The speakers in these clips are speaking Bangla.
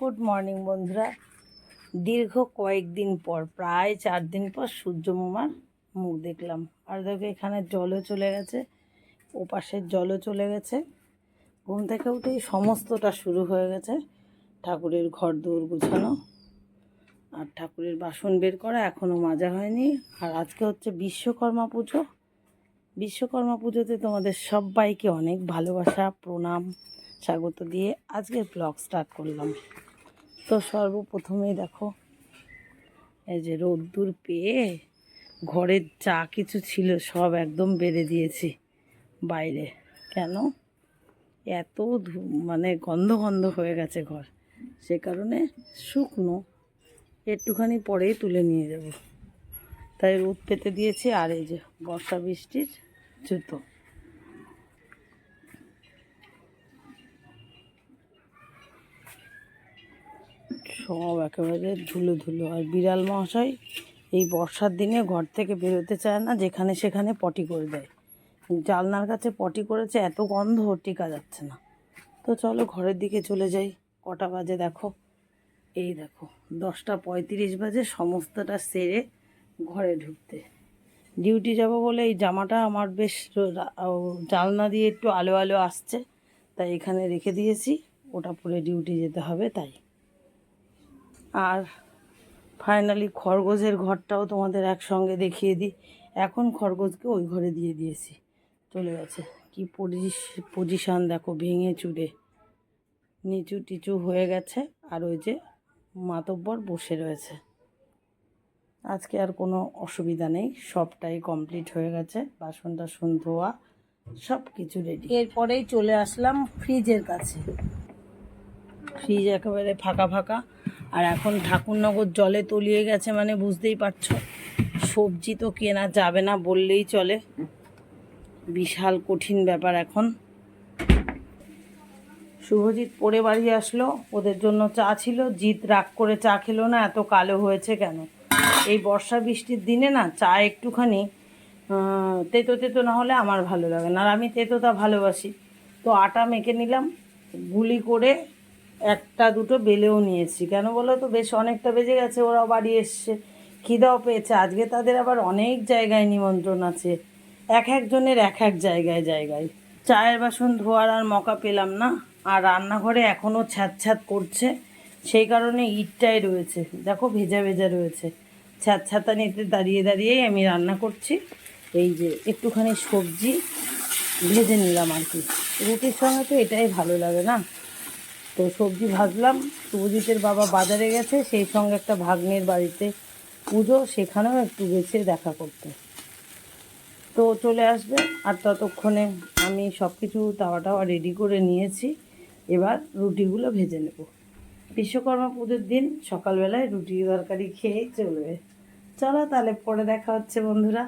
গুড মর্নিং বন্ধুরা। দীর্ঘ কয়েকদিন পর, প্রায় চার দিন পর সূর্য মামার মুখ দেখলাম। আর দেখো, এখানে জলও চলে গেছে, ওপাশের জলও চলে গেছে। ঘুম থেকে উঠেই সমস্তটা শুরু হয়ে গেছে, ঠাকুরের ঘর দৌড় গুছানো। আর ঠাকুরের বাসন বের করা এখনও মাজা হয়নি। আর আজকে হচ্ছে বিশ্বকর্মা পুজো। বিশ্বকর্মা পুজোতে তোমাদের সবাইকে অনেক ভালোবাসা, প্রণাম, স্বাগত দিয়ে আজকের ব্লগ স্টার্ট করলাম। তো সর্বপ্রথমেই দেখো, এই যে রোদ্দুর পেয়ে ঘরের যা কিছু ছিল সব একদম বেড়ে দিয়েছি বাইরে। কেন? এত মানে গন্ধ গন্ধ হয়ে গেছে ঘর। সে কারণে শুকনো একটুখানি পরেই তুলে নিয়ে যাব। তাই রোদ পেতে দিয়েছি আর এই যে বর্ষা বৃষ্টির জুতো। সব একেবারে ধুলো ধুলো। আর বিড়াল মহাশয় এই বর্ষার দিনে ঘর থেকে বেরোতে চায় না, যেখানে সেখানে পটি করে দেয়। জালনার কাছে পটি করেছে, এত গন্ধ টিকা যাচ্ছে না। তো চলো ঘরের দিকে চলে যাই। কটা বাজে দেখো? এই দেখো, দশটা পঁয়ত্রিশ বাজে, সমস্তটা সেরে ঘরে ঢুকতে। ডিউটি যাব বলে এই জামাটা আমার বেশ জালনা দিয়ে একটু আলো আলো আসছে, তাই এখানে রেখে দিয়েছি। ওটা পরে ডিউটি যেতে হবে, তাই। আর ফাইনালি খরগোশের ঘরটাও তোমাদের একসঙ্গে দেখিয়ে দিই। এখন খরগোশকে ওই ঘরে দিয়ে দিয়েছি। চলে গেছে। কি পজিশান দেখো, ভেঙে চুরে। নিচু টিচু হয়ে গেছে আর ওই যে মাতব্বর বসে রয়েছে। আজকে আর কোনো অসুবিধা নেই, সবটাই কমপ্লিট হয়ে গেছে। বাসন টাসন ধোয়া সব কিছু রেডি এরপরেই চলে আসলাম ফ্রিজের কাছে। ফ্রিজ একেবারে ফাঁকা ফাঁকা। আর এখন ঠাকুরনগর জলে তলিয়ে গেছে মানে বুঝতেই পারছ। সবজি তো কেনা যাবে না বললেই চলে। বিশাল কঠিন ব্যাপার এখন। শুভজিৎ পরে বাড়ি আসলো, ওদের জন্য চা ছিল। জিৎ রাগ করে চা খেলো না, এত কালো হয়েছে কেন? এই বর্ষা বৃষ্টির দিনে না চা একটুখানি তেতো তেতো না হলে আমার ভালো লাগে না। আর আমি তেতোটা ভালোবাসি। তো আটা মেখে নিলাম, গুলি করে একটা দুটো বেলেও নিয়েছি। কেন বলো তো? বেশ অনেকটা বেজে গেছে, ওরাও বাড়ি এসছে। খিদাও পেয়েছে। আজকে তাদের আবার অনেক জায়গায় নিমন্ত্রণ আছে। এক একজনের এক এক জায়গায় জায়গায়। চায়ের বাসন ধোয়ার আর মকা পেলাম না। আর রান্নাঘরে এখনও ছ্যাঁত ছ্যাঁত করছে। সেই কারণে ইটটাই রয়েছে। দেখো, ভেজা ভেজা রয়েছে। ছ্যাঁত ছ্যাঁতানিতে দাঁড়িয়ে দাঁড়িয়েই আমি রান্না করছি। এই যে একটুখানি সবজি ভেজে নিলাম আর কি। রুটির সঙ্গে তো এটাই ভালো লাগে না? তো সবজি ভাজলাম। শুভজিতের বাবা বাজারে গেছে, সেই সঙ্গে একটা ভাগ্নের বাড়িতে পুজো, সেখানেও একটু গেছে দেখা করতে। তো চলে আসবে, আর ততক্ষণে আমি সব কিছু তাওয়া টাওয়া রেডি করে নিয়েছি। এবার রুটিগুলো ভেজে নেব। বিশ্বকর্মা পুজোর দিন সকালবেলায় রুটি তরকারি খেয়েই চলবে। চলো তাহলে পরে দেখা হচ্ছে বন্ধুরা।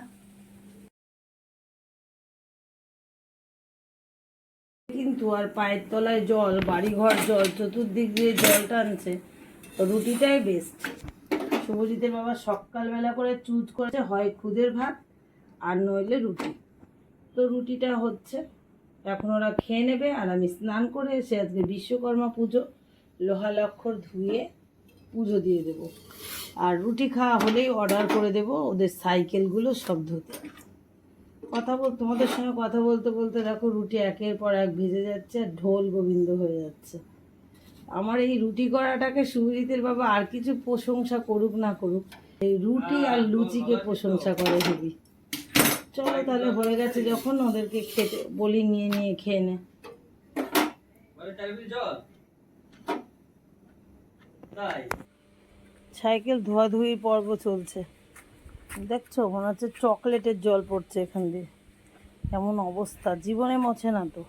আর পায়ের তলায় জল, বাড়িঘর জল, চতুর্দিক দিয়ে জল টানছে। রুটিটাই বেস্ট শুভজিতের বাবা সকালবেলা করে চুজ করেছে হয় খুদের ভাত আর নইলে রুটি। তো রুটিটা হচ্ছে, এখন ওরা খেয়ে নেবে আর আমি স্নান করে এসে আজকে বিশ্বকর্মা পুজো, লোহা লক্ষর ধুয়ে পুজো দিয়ে দেব। আর রুটি খাওয়া হলেই অর্ডার করে দেব, ওদের সাইকেলগুলো সব ধুতে। কথা বল, তোমাদের সঙ্গে কথা বলতে বলতে দেখো রুটি একের পর এক ভেজে যাচ্ছে আর ঢোল গোবিন্দ হয়ে যাচ্ছে। আমার এই রুটি করাটাকে সুবিদিতের বাবা আর কিছু প্রশংসা করুক না করুক, এই রুটি আর লুচিকে প্রশংসা করে হেবি। চলো তাহলে হয়ে গেছে যখন ওদেরকে খেতে, বলি নিয়ে নিয়ে খেয়ে নে। সাইকেল ধোয়াধুয়ির পর্ব চলছে। দেখছ মনে হচ্ছে চকলেটের জল পড়ছে এখান দিয়ে। এমন অবস্থা জীবনে মোছে না তো।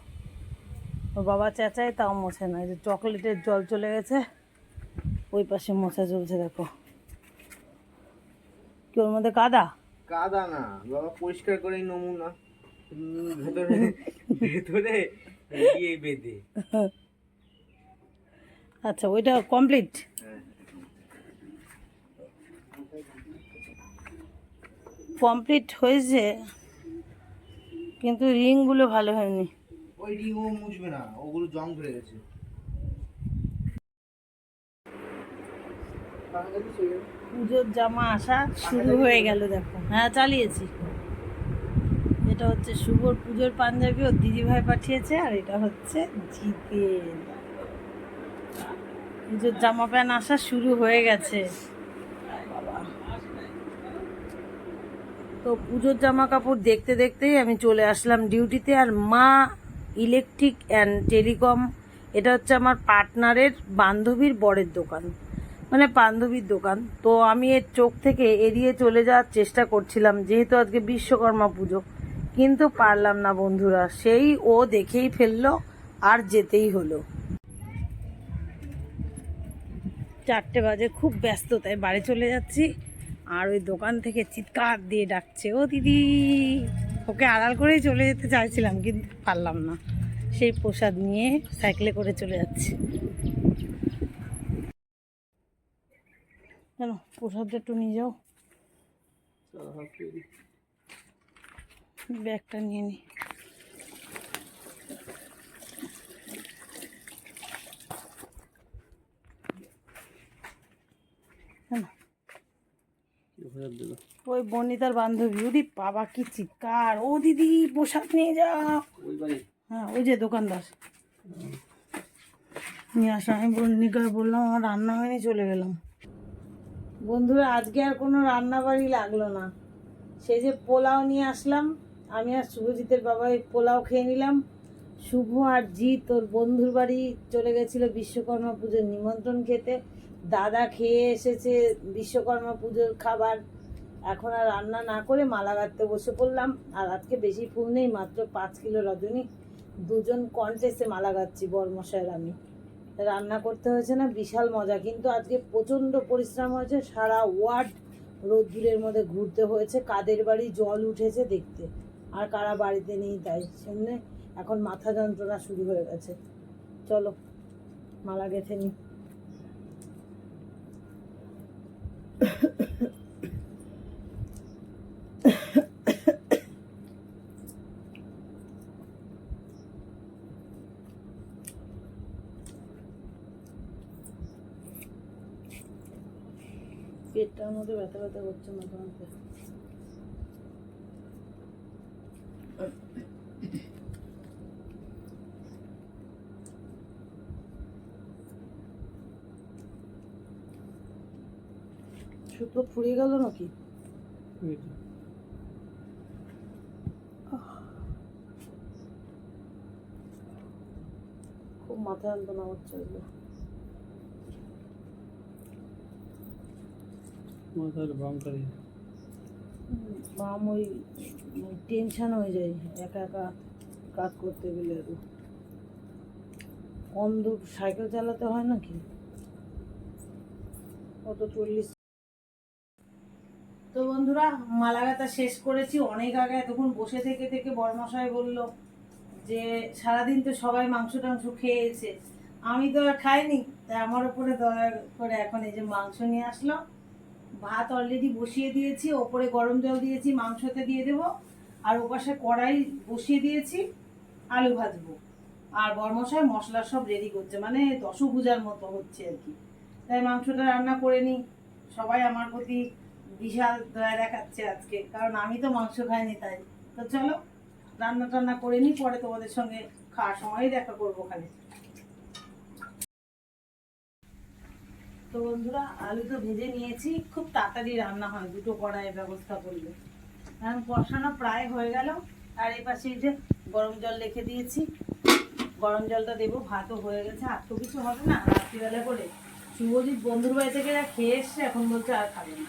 ওর বাবা চেঁচায় তাও মোছে না। এই যে চকলেটের জল চলে গেছে ওই পাশে মোছা চলছে দেখো। কি ওর মধ্যে কাদা? কাদা না বাবা পরিষ্কার করে নমুনা। ভেতরে ভেতরে গিয়ে বেঁধে। আচ্ছা ওইটা কমপ্লিট কমপ্লিট হয়েছে কিন্তু রিংগুলো ভালো হয়নি। ওই রিং ও মুছবে না ওগুলো জং ধরে গেছে। পুজোর জামা আসা শুরু হয়ে গেল দেখো। হ্যাঁ চালিয়েছি। এটা হচ্ছে শুভর পুজোর পাঞ্জাবি ও দিদিভাই পাঠিয়েছে আর এটা হচ্ছে জিতের পুজোর জামা প্যান্ট আসা শুরু হয়ে গেছে বাবা তো পুজোর জামা কাপড় দেখতে দেখতেই আমি চলে আসলাম ডিউটিতে আর মা ইলেকট্রিক অ্যান্ড টেলিকম, এটা হচ্ছে আমার পার্টনারের বান্ধবীর বরের দোকান মানে বান্ধবীর দোকান। তো আমি এর চোখ থেকে এড়িয়ে চলে যাওয়ার চেষ্টা করছিলাম, যেহেতু আজকে বিশ্বকর্মা পুজো, কিন্তু পারলাম না বন্ধুরা, সেই ও দেখেই ফেলল আর যেতেই হলো। চারটে বাজে, খুব ব্যস্ত তাই বাড়ি চলে যাচ্ছি। আর ওই দোকান থেকে চিৎকার দিয়ে ডাকছে ও দিদি ওকে আড়াল করেই চলে যেতে চাইছিলাম কিন্তু পারলাম না। সেই প্রসাদ নিয়ে সাইকেলে করে চলে যাচ্ছে। কেন প্রসাদটা একটু নিয়ে যাও। ব্যাগটা নিয়ে নি কেন কি প্রসাদ দিলো? ওই বনিতার বান্ধবী ওদি বাবা কি চিৎকার ও দিদি প্রসাদ নিয়ে যাও হ্যাঁ ওই যে দোকানদার। নিয়ে আসা আমি বন্নিকার বললাম আমার রান্না হয়নি চলে গেলাম। বন্ধুরা আজকে আর কোনো রান্না বাড়ি লাগল না। সেই যে পোলাও নিয়ে আসলাম আমি আর শুভজিতের বাবা এই পোলাও খেয়ে নিলাম। শুভ আর জিৎ ওর বন্ধুর বাড়ি চলে গেছিল বিশ্বকর্মা পুজোর নিমন্ত্রণ খেতে। দাদা খেয়ে এসেছে বিশ্বকর্মা পুজোর খাবার। এখন আর রান্না না করে মালা গাঁথতে বসে পড়লাম। আর আজকে বেশি ফুল নেই, মাত্র পাঁচ কিলো রজনী। দুজন কন্টেস্টে মালা গাচ্ছি বর্মশায়ের আমি। রান্না করতে হয়েছে না, বিশাল মজা। কিন্তু আজকে প্রচণ্ড পরিশ্রম হয়েছে, সারা ওয়ার্ড রোদ্দুরের মধ্যে ঘুরতে হয়েছে। কাদের বাড়ি জল উঠেছে দেখতে। আর কারা বাড়িতে নেই তাই সামনে এখন মাথা যন্ত্রণা শুরু হয়ে গেছে। চলো, মালা গেথে নি। মধ্যে ব্যথা ব্যথা করছে মাথা সুতো ফুরিয়ে গেল নাকি। খুব মাথা যন্ত্রণা হচ্ছে এগুলো। মাথার বাম কারে বাম ওই টেনশন হয়ে যায়, একা একা কাজ করতে গেলে আর। কম দূর সাইকেল চালাতে হয় নাকি? কত চল্লিশ? তো বন্ধুরা, মালাগাতা শেষ করেছি। অনেক আগে এতক্ষণ বসে থেকে থেকে বড়মশাই বলল যে, সারাদিন তো সবাই মাংস টাংস খেয়েছে। আমি তো আর খাইনি, তাই আমার উপরে দয়া করে এখন এই যে মাংস নিয়ে আসলো। ভাত অলরেডি বসিয়ে দিয়েছি, ওপরে গরম জল দিয়েছি মাংসতে দিয়ে দেবো, আর ওপাশে কড়াই বসিয়ে দিয়েছি, আলু ভাজবো। আর বরমশাই মশলা সব রেডি করছে মানে দশভুজার মতো হচ্ছে আর কি। তাই মাংসটা রান্না করে নিই। সবাই আমার প্রতি বিশাল দয়া দেখাচ্ছে আজকে, কারণ আমি তো মাংস খাইনি তাই। তো চলো রান্না টান্না করে নিই, পরে তোমাদের সঙ্গে খাওয়ার সময় দেখা করব খালি তো বন্ধুরা, আলু তো ভেজে নিয়েছি। খুব তাড়াতাড়ি রান্না হয়, দুটো কড়াইয়ের ব্যবস্থা করলে। এখন কষানো প্রায় হয়ে গেল। আর এই পাশে যে গরম জল রেখে দিয়েছি। গরম জলটা দেবো, ভাতও হয়ে গেছে। আর তো কিছু হবে না, রাত্রিবেলা করে। শুভজিৎ বন্ধুর বাড়ি থেকে যা খেয়ে এসছে, এখন বলছে আর খাবে না।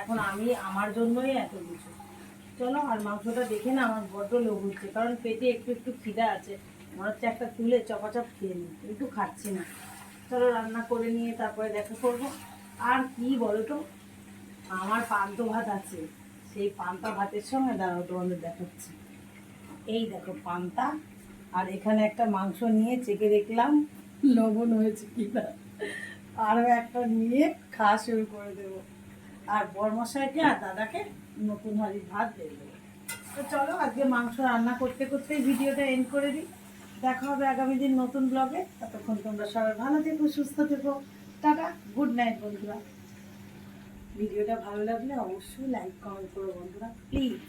এখন আমি, আমার জন্যই এত কিছু। চলো, আর মাংসটা দেখে না আমার বড্ড লোভ হচ্ছে। কারণ পেটে একটু একটু খিদা আছে। মনে হচ্ছে একটা তুলে চপাচপ খেয়ে নিই। কিন্তু খাচ্ছি না। চলো রান্না করে নিয়ে তারপরে দেখা করব। আর কি বলো তো আমার পান্ত ভাত আছে। সেই পান্তা ভাতের সঙ্গে দাঁড়াও, তোমাদের দেখাচ্ছি। এই দেখো পান্তা, আর এখানে একটা মাংস নিয়ে চেকে দেখলাম, লবণ হয়েছে কিনা। আরও একটা নিয়ে খাওয়া শুরু করে দেবো। আর বর্মশাইকে আর দাদাকে নতুন হাড়ির ভাত দিয়ে দেবো। তো চলো আজকে মাংস রান্না করতে করতেই ভিডিওটা এন্ড করে দিই। দেখা হবে আগামী দিন নতুন ব্লগে। ততক্ষণ তোমরা সবাই ভালো থেকো, সুস্থ থেকো। টাটা, গুড নাইট বন্ধুরা। ভিডিওটা ভালো লাগলে অবশ্যই লাইক কমেন্ট করো বন্ধুরা প্লিজ